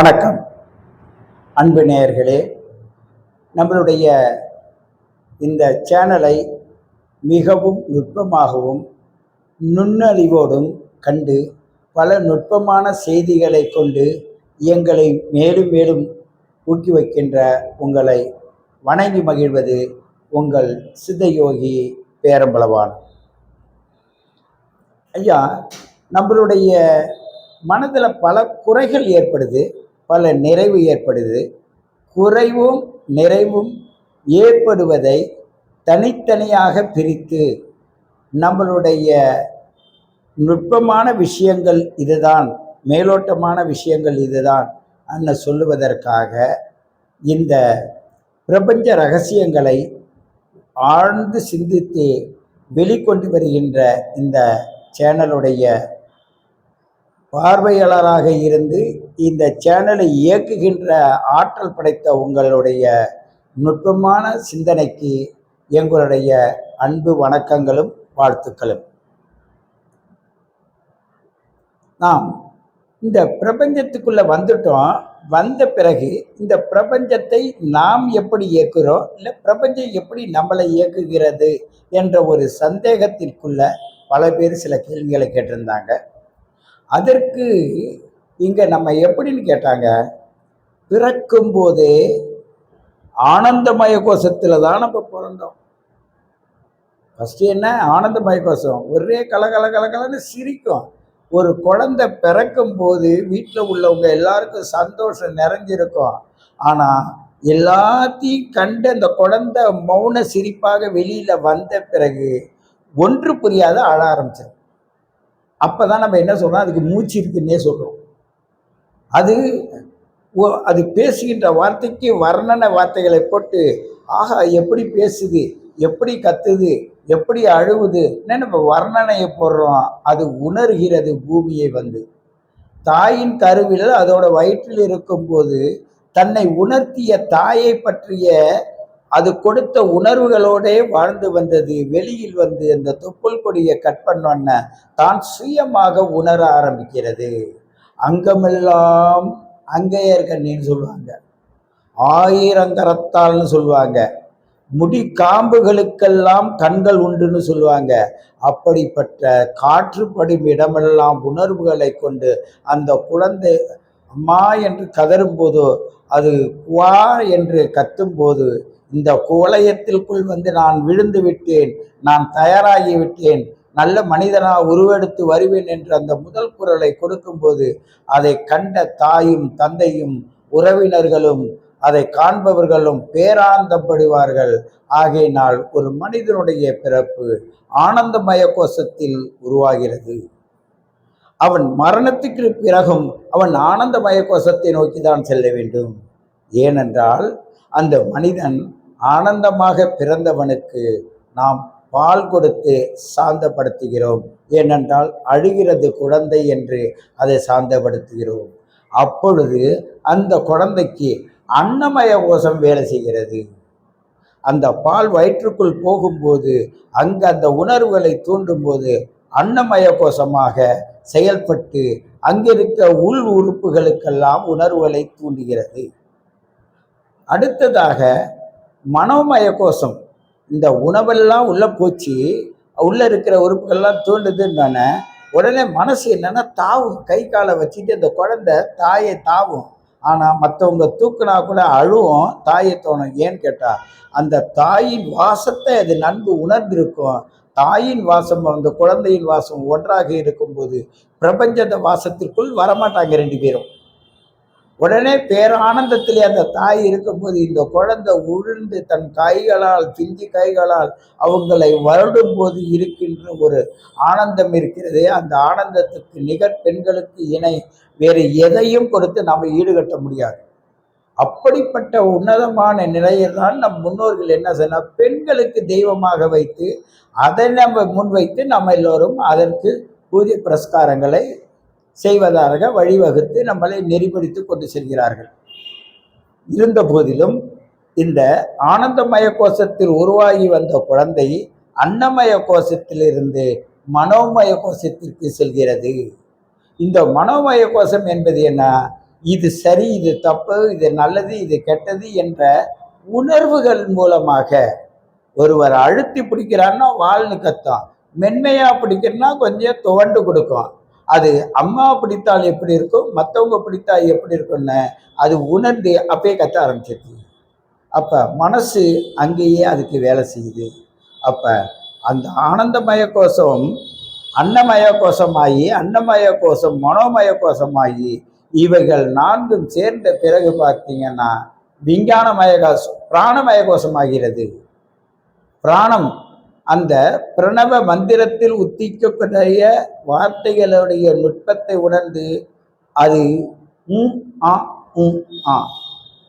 வணக்கம். அன்பு நேயர்களே நம்மளுடைய இந்த சேனலை மிகவும் நுட்பமாகவும் நுண்ணறிவோடும் கண்டு பல நுட்பமான செய்திகளை கொண்டு எங்களை மேலும் மேலும் ஊக்குவிக்கின்ற உங்களை வணங்கி மகிழ்வது உங்கள் சித்தயோகி பேரம்பளவான் ஐயா நம்மளுடைய மனதில் பல குறைகள் ஏற்படுது. பல நிறைவு ஏற்படுது. குறைவும் நிறைவும் ஏற்படுவதை தனித்தனியாக பிரித்து நம்மளுடைய நுட்பமான விஷயங்கள் இதுதான் மேலோட்டமான விஷயங்கள் இதுதான் அன்னு சொல்லுவதற்காக இந்த பிரபஞ்ச ரகசியங்களை ஆழ்ந்து சிந்தித்து வெளிக்கொண்டு வருகின்ற இந்த சேனலுடைய பார்வையாளராக இருந்து இந்த சேனலை இயக்குகின்ற ஆற்றல் படைத்த உங்களுடைய நுட்பமான சிந்தனைக்கு எங்களுடைய அன்பு வணக்கங்களும் வாழ்த்துக்களும். நாம் இந்த பிரபஞ்சத்துக்குள்ள வந்துட்டோம். வந்த பிறகு இந்த பிரபஞ்சத்தை நாம் எப்படி இயக்குகிறோம் இல்லை பிரபஞ்சம் எப்படி நம்மளை இயக்குகிறது? என்ற ஒரு சந்தேகத்திற்குள்ள பல பேர் சில கேள்விகளை கேட்டிருந்தாங்க. அதற்கு இங்கே நம்ம எப்படின்னு கேட்டாங்க? பிறக்கும் போதே ஆனந்தமய கோஷத்தில் தான் நம்ம பிறந்தோம். ஃபஸ்ட்டு என்ன? ஆனந்தமய கோஷம். ஒரே கலகல கலகலன்னு சிரிக்கும். ஒரு குழந்தை பிறக்கும் போது வீட்டில் உள்ளவங்க எல்லாருக்கும் சந்தோஷம் நிறைஞ்சிருக்கும். ஆனால் எல்லாத்தையும் கண்டு அந்த குழந்தை மௌன சிரிப்பாக வெளியில் வந்த பிறகு ஒன்று புரியாத அழ ஆரம்பிச்சிடும் அப்போ தான் நம்ம என்ன சொல்கிறோம் அதுக்கு மூச்சு இருக்குன்னே சொல்கிறோம் அது அது பேசுகின்ற வார்த்தைக்கு வர்ணனை வார்த்தைகளை போட்டு ஆஹா எப்படி பேசுது? எப்படி கத்துது? எப்படி அழுவுது? நம்ம வர்ணனையை போடுறோம். அது உணர்கிறது பூமியை வந்து. தாயின் கருவில் அதோட வயிற்றில் இருக்கும்போது தன்னை உணர்த்திய தாயை பற்றிய அது கொடுத்த உணர்வுகளோடே வாழ்ந்து வந்தது. வெளியில் வந்து அந்த தொப்புள் கொடியை கட் பண்ணோன்ன தான் சுயமாக உணர ஆரம்பிக்கிறது. அங்கமெல்லாம் அங்கேயர் கண்ணின்னு சொல்லுவாங்க. ஆயிரங்கரத்தால்னு சொல்லுவாங்க. முடி காம்புகளுக்கெல்லாம் கண்கள் உண்டுன்னு சொல்லுவாங்க. அப்படிப்பட்ட காற்றுப்படும் இடமெல்லாம் உணர்வுகளை கொண்டு அந்த குழந்தை அம்மா என்று கதறும்போதோ அது குவா என்று கத்தும்போது இந்த குவலயத்திற்குள் வந்து நான் விழுந்து விட்டேன் நான் தயாராகி விட்டேன் நல்ல மனிதனா உருவெடுத்து வருவேன் என்று அந்த முதல் குரலை கொடுக்கும்போது அதை கண்ட தாயும் தந்தையும் உறவினர்களும் அதை காண்பவர்களும் பேராந்தப்படுவார்கள். ஆகையினால் ஒரு மனிதனுடைய பிறப்பு ஆனந்தமய கோஷத்தில் உருவாகிறது. அவன் மரணத்துக்கு பிறகும் அவன் ஆனந்தமய கோஷத்தை நோக்கி தான் செல்ல வேண்டும். ஏனென்றால் அந்த மனிதன் ஆனந்தமாக பிறந்தவனுக்கு நாம் பால் கொடுத்து சாந்தப்படுத்துகிறோம். ஏனென்றால் அழுகிறது குழந்தை என்று அதை சாந்தப்படுத்துகிறோம். அப்பொழுது அந்த குழந்தைக்கு அன்னமய கோஷம் வேலை செய்கிறது. அந்த பால் வயிற்றுக்குள் போகும்போது அங்கு அந்த உணர்வுகளை தூண்டும்போது அன்னமய கோஷமாக செயல்பட்டு அங்கிருக்க உள் உறுப்புகளுக்கெல்லாம் உணர்வுகளை தூண்டுகிறது. அடுத்ததாக மனோமய கோஷம் இந்த உணவெல்லாம் உள்ளே போச்சு உள்ளே இருக்கிற உறுப்புகள்லாம் தூண்டுதுன்னு உடனே மனசு என்னென்னா தாவும் கை காலை வச்சுட்டு அந்த குழந்தை தாயை தாவும். ஆனால் மற்றவங்க தூக்குனா கூட அழுவும் தாயை தோணும். ஏன்னு கேட்டால் அந்த தாயின் வாசத்தை அது நன்கு உணர்ந்திருக்கும். தாயின் வாசம் அந்த குழந்தையின் வாசம் ஒன்றாக இருக்கும்போது பிரபஞ்ச வாசத்திற்குள் வரமாட்டாங்க ரெண்டு பேரும். உடனே பேரானந்தத்திலே அந்த தாய் இருக்கும்போது இந்த குழந்தை உழுந்து தன் கைகளால் பிஞ்சி கைகளால் அவங்களை வருடும் போது இருக்கின்ற ஒரு ஆனந்தம் இருக்கிறதே அந்த ஆனந்தத்துக்கு நிகர் பெண்களுக்கு இணை. வேறு எதையும் கொடுத்து நாம் ஈடுகட்ட முடியாது. அப்படிப்பட்ட உன்னதமான நிலையில் தான் நம் முன்னோர்கள் என்ன சொன்னால் பெண்களுக்கு தெய்வமாக வைத்து அதை நம்ம முன்வைத்து நம்ம எல்லோரும் அதற்கு பூஜை புரஸ்காரங்களை செய்வதாக வழிவகுத்து நம்மளை நெறிப்படுத்தி கொண்டு செல்கிறார்கள். இருந்த போதிலும் இந்த ஆனந்தமய கோஷத்தில் உருவாகி வந்த குழந்தை அன்னமய கோஷத்திலிருந்து மனோமய கோஷத்திற்கு செல்கிறது. இந்த மனோமய கோஷம் என்பது என்ன? இது சரி இது தப்பு இது நல்லது இது கெட்டது என்ற உணர்வுகள் மூலமாக ஒருவர் அழுத்தி பிடிக்கிறான்னா வாழ்னு கத்தான் மென்மையாக பிடிக்கிறன்னா கொஞ்சம் துவண்டு கொடுக்கும். அது அம்மா பிடித்தால் எப்படி இருக்கும்? மற்றவங்க பிடித்தா எப்படி இருக்கும்னு அது உணர்ந்து அப்பயே கத்த ஆரம்பிச்சிருக்கு அப்போ மனசு அங்கேயே அதுக்கு வேலை செய்யுது. அப்போ அந்த ஆனந்தமய கோஷம் அன்னமய கோஷமாகி அன்னமய கோஷம் மனோமய கோஷமாகி இவைகள் நான்கும் சேர்ந்த பிறகு பார்த்தீங்கன்னா விஞ்ஞானமய கோஷம் பிராணமய கோஷமாகிறது. பிராணம் அந்த பிரணவ மந்திரத்தில் உத்திக்கக்கூடிய வார்த்தைகளுடைய நுட்பத்தை உணர்ந்து அது உம் ஆ உம் ஆ.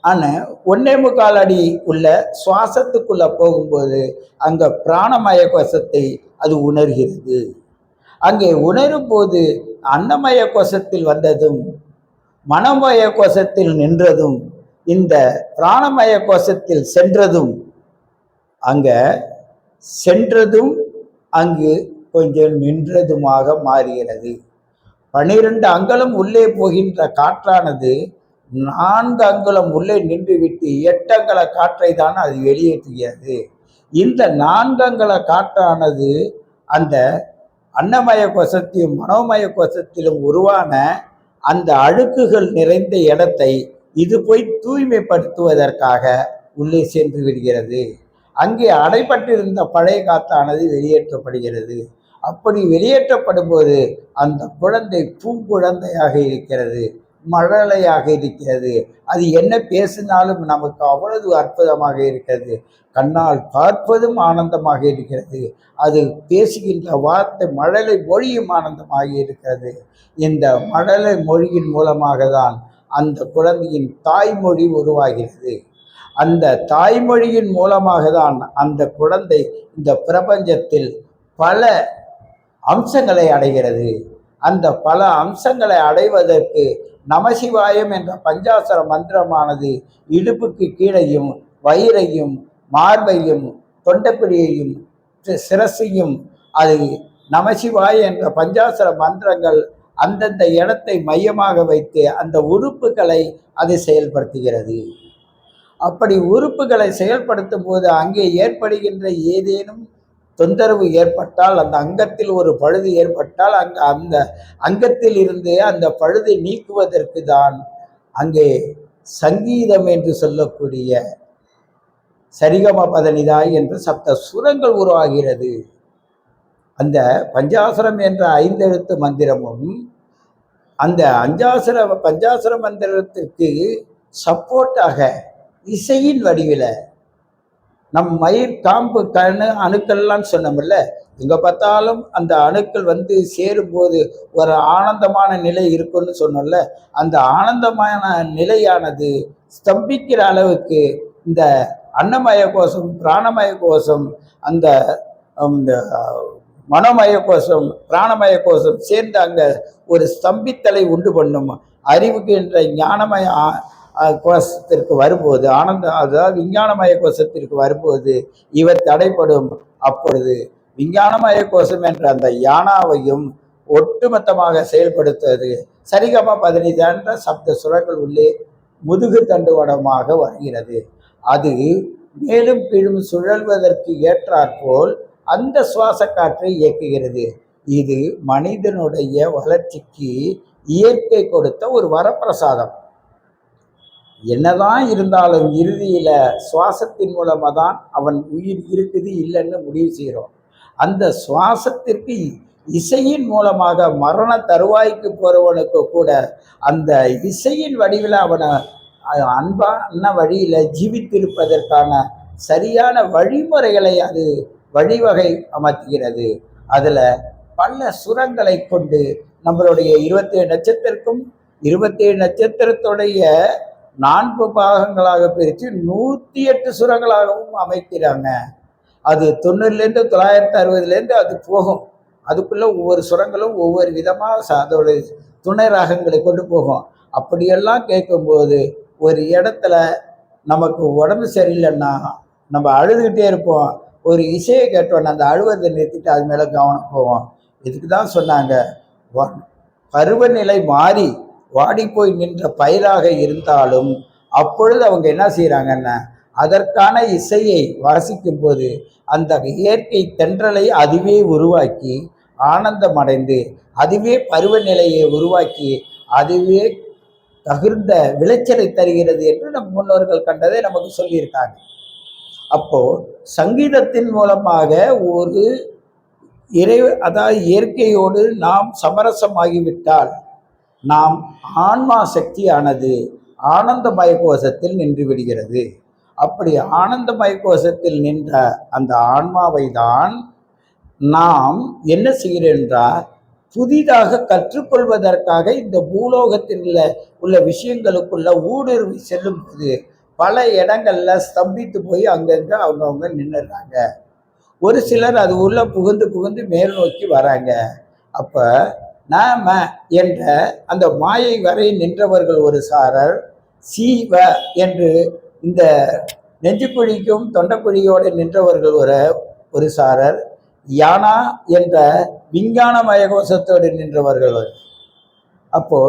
ஆன ஒன்னே முக்கால் அடி உள்ள சுவாசத்துக்குள்ள போகும்போது அங்க பிராணமய கோஷத்தை அது உணர்கிறது. அங்கே உணரும் போது அன்னமய கோஷத்தில் வந்ததும் மனமய கோஷத்தில் நின்றதும் இந்த பிராணமய கோஷத்தில் சென்றதும் அங்கே சென்றதும் அங்கு கொஞ்சம் நின்றதுமாக மாறுகிறது. பனிரெண்டு அங்கலம் உள்ளே போகின்ற காற்றானது நான்கு அங்குலம் உள்ளே நின்றுவிட்டு எட்டங்கல காற்றை தான் அது வெளியேற்றுகிறது இந்த நான்கங்கல காற்றானது அந்த அன்னமய கோஷத்தையும் மனோமய கோஷத்திலும் உருவான அந்த அழுக்குகள் நிறைந்த இடத்தை இது போய் தூய்மைப்படுத்துவதற்காக உள்ளே சென்று விடுகிறது. அங்கே அடைபட்டிருந்த பழைய காத்தானது வெளியேற்றப்படுகிறது. அப்படி வெளியேற்றப்படும் போது அந்த குழந்தை பூங்குழந்தையாக இருக்கிறது மழலையாக இருக்கிறது. அது என்ன பேசினாலும் நமக்கு அவ்வளவு அற்புதமாக இருக்கிறது. கண்ணால் பார்ப்பதும் ஆனந்தமாக இருக்கிறது. அது பேசுகின்ற வார்த்தை மழலை மொழியும் ஆனந்தமாக இருக்கிறது. இந்த மழலை மொழியின் மூலமாக தான் அந்த குழந்தையின் தாய்மொழி உருவாகிறது. அந்த தாய்மொழியின் மூலமாக தான் அந்த குழந்தை இந்த பிரபஞ்சத்தில் பல அம்சங்களை அடைகிறது. அந்த பல அம்சங்களை அடைவதற்கு நமசிவாயம் என்ற பஞ்சாசர மந்திரமானது இடுப்புக்கு கீழையும் வயிறையும் மார்பையும் தொண்டப்பிடியையும் சிரசையும் அது நமசிவாய என்ற பஞ்சாசர மந்திரங்கள் அந்தந்த இடத்தை மையமாக வைத்து அந்த உறுப்புகளை அது செயல்படுத்துகிறது. அப்படி உறுப்புகளை செயல்படுத்தும் போது அங்கே ஏற்படுகின்ற ஏதேனும் தொந்தரவு ஏற்பட்டால் அந்த அங்கத்தில் ஒரு பழுது ஏற்பட்டால் அங்க அந்த அங்கத்தில் இருந்து அந்த பழுதை நீக்குவதற்கு தான் அங்கே சங்கீதம் என்று சொல்லக்கூடிய சரிகம பதனிதாய் என்ற சப்த சுரங்கள் உருவாகிறது. அந்த பஞ்சாசுரம் என்ற ஐந்தெழுத்து மந்திரமும் அந்த அஞ்சாசுர பஞ்சாசுர மந்திரத்திற்கு சப்போர்ட்டாக இசையின் வடிவில். நம் மயிர் காம்பு கணு அணுக்கள்லாம் சொன்னோம்ல எங்க பார்த்தாலும் அந்த அணுக்கள் வந்து சேரும்போது ஒரு ஆனந்தமான நிலை இருக்குன்னு சொன்னோம்ல. அந்த ஆனந்தமான நிலையானது ஸ்தம்பிக்கிற அளவுக்கு இந்த அன்னமய கோஷம் பிராணமய கோஷம் அந்த மனோமய கோஷம் பிராணமய கோஷம் சேர்ந்து அங்கே ஒரு ஸ்தம்பித்தலை உண்டு பண்ணும். அறிவுக்கு என்ற ஞானமய ஆ, கோஷத்திற்கு வரும்போது ஆனந்த அதாவது விஞ்ஞானமய கோஷத்திற்கு வரும்போது இவர் தடைப்படும் அப்பொழுது விஞ்ஞானமய கோஷம் என்ற அந்த யானாவையும் ஒட்டுமொத்தமாக செயல்படுத்துவது சரிகம பதினைந்து என்ற சப்த சுரங்கள் உள்ளே முதுகு தண்டுவடமாக வருகிறது. அது மேலும் கீழும் சுழல்வதற்கு ஏற்றாற்போல் அந்த சுவாச காற்றை இயக்குகிறது. இது மனிதனுடைய வளர்ச்சிக்கு இயற்கை கொடுத்த ஒரு வரப்பிரசாதம். என்னதான் இருந்தாலும் இறுதியில் சுவாசத்தின் மூலமாக தான் அவன் உயிர் இருக்குது இல்லைன்னு முடிவு செய்கிறோம். அந்த சுவாசத்திற்கு இசையின் மூலமாக மரண தருவாய்க்கு போகிறவனுக்கு கூட அந்த இசையின் வடிவில் அவனை அன்பான வழியில் ஜீவித்திருப்பதற்கான சரியான வழிமுறைகளை அது வழிவகை அமர்த்துகிறது. அதில் பல சுரங்களை கொண்டு நம்மளுடைய இருபத்தேழு நட்சத்திரக்கும் இருபத்தேழு நட்சத்திரத்துடைய நான்கு பாகங்களாக பிரித்து நூற்றி எட்டு சுரங்களாகவும் அமைக்கிறாங்க. அது தொண்ணூறுலேருந்து தொள்ளாயிரத்தி அறுபதுலேருந்து அது போகும். அதுக்குள்ளே ஒவ்வொரு சுரங்களும் ஒவ்வொரு விதமாக அதோட துணை ராகங்களை கொண்டு போகும். அப்படியெல்லாம் கேட்கும்போது ஒரு இடத்துல நமக்கு உடம்பு சரியில்லைன்னா நம்ம அழுதுகிட்டே இருப்போம். ஒரு இசையை கேட்டோன்னா அந்த அழுவதை நிறுத்திட்டு அது மேலே கவனம் போவோம். இதுக்கு தான் சொன்னாங்க. வ- பருவநிலை மாறி வாடி போய் நின்ற பயிராக இருந்தாலும் அப்பொழுது அவங்க என்ன செய்கிறாங்கன்னா அதற்கான இசையை வாசிக்கும் போது அந்த இயற்கை தென்றலை அதுவே உருவாக்கி ஆனந்தம் அடைந்து அதுவே பருவநிலையை உருவாக்கி அதுவே தகுந்த விளைச்சலை தருகிறது என்று நம் முன்னோர்கள் கண்டதை நமக்கு சொல்லியிருக்காங்க. அப்போ சங்கீதத்தின் மூலமாக ஒரு இறை அதாவது இயற்கையோடு நாம் சமரசமாகிவிட்டால் நாம் ஆன்மா சக்தியானது ஆனந்தமய கோஷத்தில் நின்று விடுகிறது. அப்படி ஆனந்தமய கோஷத்தில் நின்ற அந்த ஆன்மாவை தான் நாம் என்ன செய்கிறோம் என்றால் புதிதாக கற்றுக்கொள்வதற்காக இந்த பூலோகத்தில் உள்ள உள்ள விஷயங்களுக்குள்ள ஊடுருவி செல்லும் போது பல இடங்கள்ல ஸ்தம்பித்து போய் அங்கங்க அவங்கவுங்க நின்றுறாங்க ஒரு சிலர் அது உள்ள புகுந்து புகுந்து மேல் நோக்கி வராங்க. அப்போ நாம என்ற அந்த மாயை வரை நின்றவர்கள் ஒரு சாரர் சீவ என்று இந்த நெஞ்சுக்குழிக்கும் தொண்டைக்குழியோடு நின்றவர்கள் ஒரு ஒரு சாரர் யானா என்ற விஞ்ஞானமய கோஷத்தோடு நின்றவர்கள் அப்போ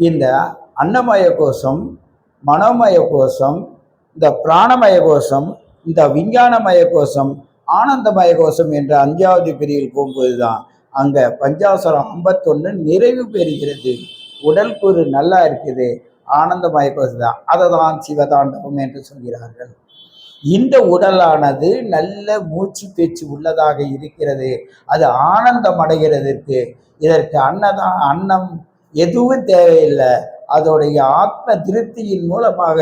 இந்த அன்னமய கோஷம் மனோமய கோஷம் இந்த பிராணமய கோஷம் இந்த விஞ்ஞானமய கோஷம் ஆனந்தமய கோஷம் என்ற அஞ்சாவது பிரிவில் போகும்போது தான் அங்கே பஞ்சாசுரம் ஐம்பத்தொன்று நிறைவு பெறுகிறது. உடல் கூறு நல்லா இருக்குது. ஆனந்தமய கோஷம் தான் அதை தான் சிவதாண்டவம் என்று சொல்கிறார்கள். இந்த உடலானது நல்ல மூச்சு பேச்சு உள்ளதாக இருக்கிறது. அது ஆனந்தம் அடைகிறதற்கு. இதற்கு அன்னதான் அன்னம் எதுவும் தேவையில்லை. அதோடைய ஆத்ம திருப்தியின் மூலமாக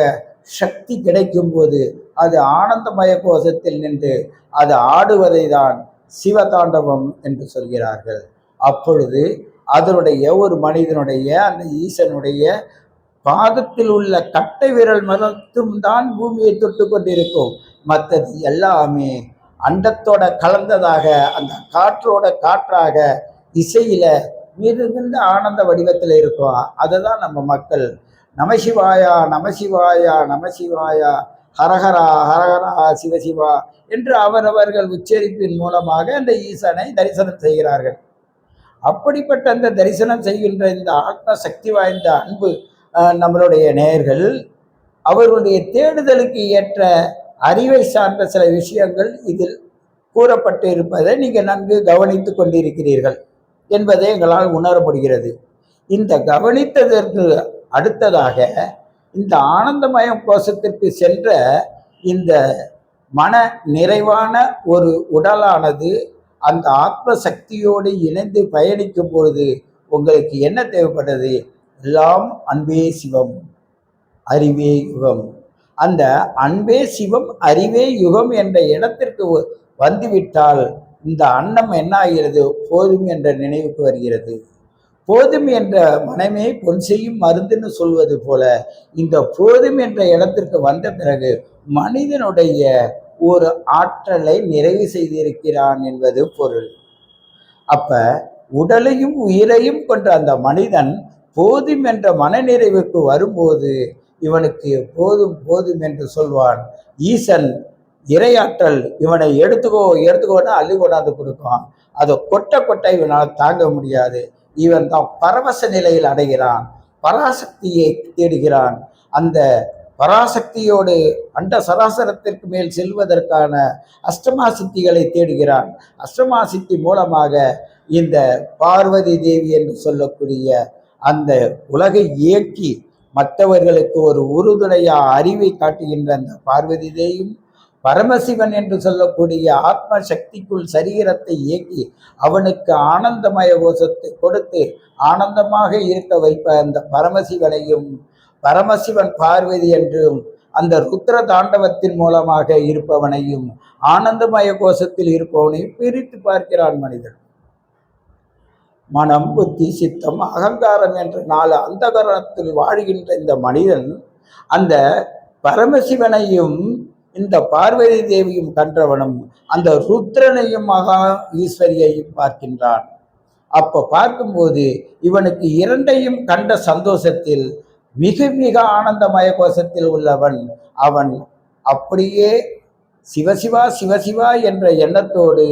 சக்தி கிடைக்கும் போது அது ஆனந்தமய கோஷத்தில் நின்று அது ஆடுவதை தான் சிவதாண்டவம் என்று சொல்கிறார்கள். அப்பொழுது அதனுடைய ஒரு மனிதனுடைய அந்த ஈசனுடைய பாதத்தில் உள்ள கட்டை விரல் மட்டும் தான் பூமியை தொட்டு கொண்டிருக்கும். மற்றது எல்லாமே அண்டத்தோட கலந்ததாக அந்த காற்றோட காற்றாக இசையில மிகுந்த ஆனந்த வடிவத்தில் இருக்கும். அதை தான் நம்ம மக்கள் நமசிவாயா நமசிவாயா நமசிவாயா ஹரஹரா ஹரஹரா சிவசிவா என்று அவரவர்கள் உச்சரிப்பின் மூலமாக அந்த ஈசனை தரிசனம் செய்கிறார்கள். அப்படிப்பட்ட அந்த தரிசனம் செய்கின்ற இந்த ஆத்ம சக்தி வாய்ந்த அன்பு நம்மளுடைய நேயர்கள் அவர்களுடைய தேடுதலுக்கு ஏற்ற அறிவை சார்ந்த சில விஷயங்கள் இதில் கூறப்பட்டு இருப்பதை நீங்கள் நன்கு கவனித்து கொண்டிருக்கிறீர்கள் என்பதை எங்களால் உணரப்படுகிறது. இந்த கவனித்ததற்கு அடுத்ததாக இந்த ஆனந்தமயம் கோஷத்திற்கு சென்ற இந்த மன நிறைவான ஒரு உடலானது அந்த ஆத்ம சக்தியோடு இணைந்து பயணிக்கும் பொழுது உங்களுக்கு என்ன தேவைப்பட்டது? எல்லாம் அன்பே சிவம் அறிவே யுகம். அந்த அன்பே சிவம் அறிவே யுகம் என்ற இடத்திற்கு வ- வந்துவிட்டால் இந்த அன்னம் என்ன ஆகிறது போதும் என்ற நினைவுக்கு வருகிறது. போதும் என்ற மனமே பொன் செய்யும் மருந்துன்னு சொல்வது போல இந்த போதும் என்ற இடத்திற்கு வந்த பிறகு மனிதனுடைய ஒரு ஆற்றலை நிறைவு செய்திருக்கிறான் என்பது பொருள். அப்ப உடலையும் உயிரையும் கொண்ட அந்த மனிதன் போதும் என்ற மனநிறைவுக்கு வரும்போது இவனுக்கு போதும் போதும் என்று சொல்வான். ஈசன் இரையாற்றல் இவனை எடுத்துக்கோ எடுத்துக்கோன்னா அள்ளி கொண்டாந்து கொடுப்பான். அதை கொட்ட கொட்ட இவனால் தாங்க முடியாது. இவன் தான் பரவச நிலையில் அடைகிறான் பராசக்தியை தேடுகிறான். அந்த பராசக்தியோடு அண்ட சராசரத்திற்கு மேல் செல்வதற்கான அஷ்டமா சித்திகளை தேடுகிறான். அஷ்டமா சித்தி மூலமாக இந்த பார்வதி தேவி என்று சொல்லக்கூடிய அந்த உலகை இயக்கி மற்றவர்களுக்கு ஒரு உறுதுணையா அறிவை காட்டுகின்ற அந்த பார்வதி தேவியும் பரமசிவன் என்று சொல்லக்கூடிய ஆத்ம சக்திக்குள் சரீரத்தை இயக்கி அவனுக்கு ஆனந்தமய கோஷத்தை கொடுத்து ஆனந்தமாக இருக்க வைப்ப அந்த பரமசிவனையும் பரமசிவன் பார்வதி என்றும் அந்த ருத்ர தாண்டவத்தின் மூலமாக இருப்பவனையும் ஆனந்தமய கோஷத்தில் இருப்பவனையும் பிரித்து பார்க்கிறான் மனிதன். மனம் புத்தி சித்தம் அகங்காரம் என்ற நாலு அந்தகரணத்தில் வாழ்கின்ற இந்த மனிதன் அந்த பரமசிவனையும் இந்த பார்வதி தேவியும் கன்றவனும் அந்த ருத்ரனையும் மகா ஈஸ்வரியையும் பார்க்கின்றான். அப்போ பார்க்கும்போது இவனுக்கு இரண்டையும் கண்ட சந்தோஷத்தில் மிக மிக ஆனந்தமய கோஷத்தில் உள்ளவன் அவன் அப்படியே சிவசிவா சிவசிவா என்ற எண்ணத்தோடு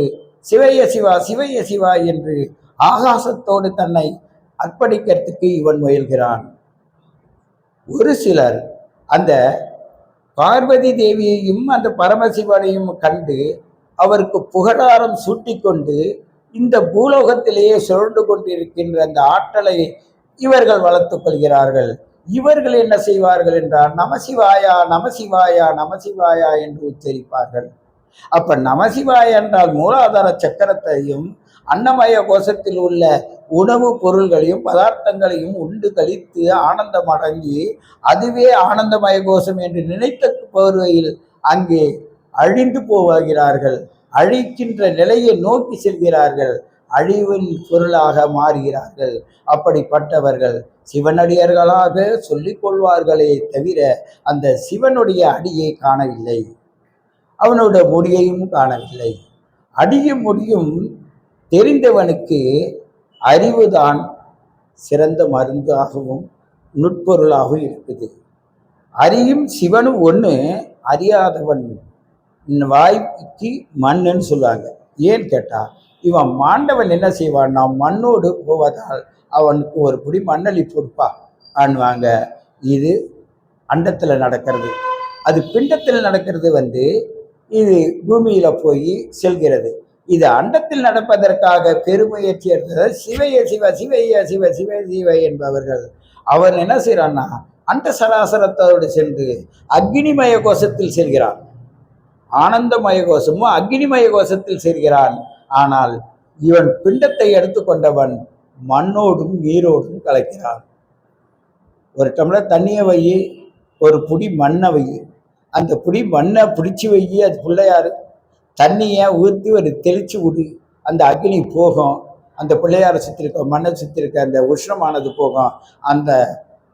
சிவைய சிவா சிவைய சிவா என்று ஆகாசத்தோடு தன்னை அர்ப்பணிக்கிறதுக்கு இவன் முயல்கிறான். ஒரு சிலர் அந்த பார்வதி தேவியையும் அந்த பரமசிவனையும் கண்டு அவருக்கு புகழாரம் சூட்டிக்கொண்டு இந்த பூலோகத்திலேயே சுழண்டு கொண்டிருக்கின்ற அந்த ஆற்றலை இவர்கள் வளர்த்துக் கொள்கிறார்கள். இவர்கள் என்ன செய்வார்கள் என்றால் நமசிவாயா நமசிவாயா நமசிவாயா என்று உச்சரிப்பார்கள். அப்ப நமசிவாயா என்றால் மூலாதார சக்கரத்தையும் அன்னமய கோஷத்தில் உள்ள உணவு பொருள்களையும் பதார்த்தங்களையும் உண்டு கழித்து ஆனந்தம் அடங்கி அதுவே ஆனந்தமய கோஷம் என்று நினைத்த போர்வையில் அங்கே அழிந்து போகிறார்கள். அழிக்கின்ற நிலையை நோக்கி செல்கிறார்கள். அழிவின் பொருளாக மாறுகிறார்கள். அப்படிப்பட்டவர்கள் சிவனடியர்களாக சொல்லிக் கொள்வார்களே தவிர அந்த சிவனுடைய அடியை காணவில்லை. அவனோட முடியையும் காணவில்லை. அடியும் முடியும் தெரிந்தவனுக்கு அறிவுதான் சிறந்த மருந்தாகவும் நுட்பொருளாகவும் இருக்குது. அறியும் சிவனும் ஒன்று அறியாதவன் வாய்க்கு மண்ணுன்னு சொல்லுவாங்க. ஏன்னு கேட்டால் இவன் மாண்டவன் என்ன செய்வான்? நான் மண்ணோடு போவதால் அவனுக்கு ஒரு குடி மண்ணளி பொறுப்பா ஆன்வாங்க. இது அண்டத்தில் நடக்கிறது. அது பிண்டத்தில் நடக்கிறது வந்து இது பூமியில் போய் செல்கிறது. இது அண்டத்தில் நடப்பதற்காக பெருமுயற்சி எடுத்தது சிவைய சிவ சிவைய சிவ சிவ சிவ என்பவர்கள். அவர் என்ன செய்கிறான்னா அண்ட சராசரத்தோடு சென்று அக்னிமய கோஷத்தில் செல்கிறான். ஆனந்தமய கோஷமும் அக்னிமய கோஷத்தில் செல்கிறான். ஆனால் இவன் பிண்டத்தை எடுத்துக்கொண்டவன் மண்ணோடும் நீரோடும் கலக்கிறான். ஒரு டம்ளர் தண்ணியை வை ஒரு புடி மண்ணை வை. அந்த புடி மண்ணை பிடிச்சி வை அது பிள்ளையாரு. தண்ணியை ஊற்றி ஒரு தெளித்து விடு அந்த அக்னி போகும் அந்த பிள்ளையாரை சுற்றிருக்க மண்ணை சுற்றிருக்க அந்த உஷ்ணமானது போகும். அந்த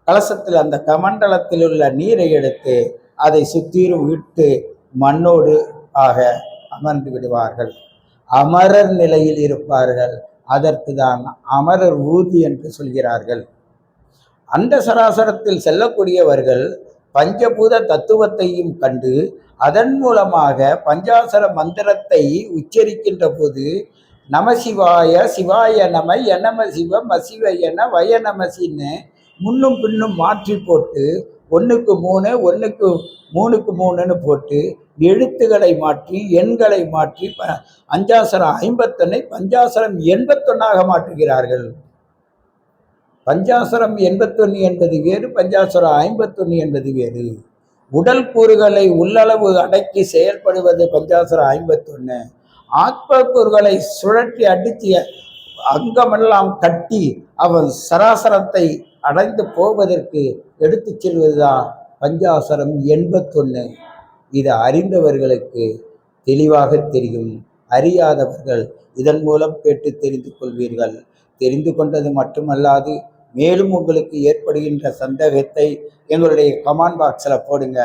கலசத்தில் அந்த கமண்டலத்தில் உள்ள நீரை எடுத்து அதை சுத்தீரும் விட்டு மண்ணோடு ஆக அமர்ந்து விடுவார்கள். அமரர் நிலையில் இருப்பார்கள். அதற்கு தான் அமரர் ஊர்தி என்று சொல்கிறார்கள். அந்த சராசரத்தில் செல்லக்கூடியவர்கள் பஞ்சபூத தத்துவத்தையும் கண்டு அதன் மூலமாக பஞ்சாசர மந்திரத்தை உச்சரிக்கின்ற போது நமசிவாய சிவாய நம எனம சிவ மசிவ என வய நமசின்னு முன்னும் பின்னும் மாற்றி போட்டு ஒன்றுக்கு மூணு ஒன்றுக்கு மூணுக்கு மூணுன்னு போட்டு எழுத்துக்களை மாற்றி எண்களை மாற்றி அஞ்சாசரம் ஐம்பத்தொன்னை பஞ்சாசரம் எண்பத்தொன்னாக மாற்றுகிறார்கள். பஞ்சாசரம் எண்பத்தொன்னு என்பது வேறு பஞ்சாசுரம் ஐம்பத்தொன்று என்பது வேறு. உடல் கூறுகளை உள்ளளவு அடக்கி செயல்படுவது பஞ்சாசுரம் ஐம்பத்தொன்று ஆத்ம கூறுகளை சுழற்றி அடித்து அங்கமெல்லாம் கட்டி அவன் சராசரத்தை அடைந்து போவதற்கு எடுத்து செல்வதுதான் பஞ்சாசரம் எண்பத்தொன்று இது அறிந்தவர்களுக்கு தெளிவாக தெரியும். அறியாதவர்கள் இதன் மூலம் கேட்டு தெரிந்து கொள்வீர்கள். தெரிந்து கொண்டது மட்டுமல்லாது மேலும் உங்களுக்கு ஏற்படுகின்ற சந்தேகத்தை எங்களுடைய கமாண்ட் பாக்ஸில் போடுங்க.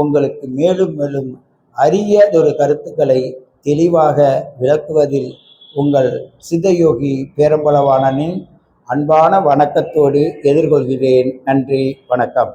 உங்களுக்கு மேலும் மேலும் அரியதொரு கருத்துக்களை தெளிவாக விளக்குவதில் உங்கள் சித்தயோகி பேரம்பளவானனின் அன்பான வணக்கத்தோடு எதிர்கொள்கிறேன். நன்றி வணக்கம்.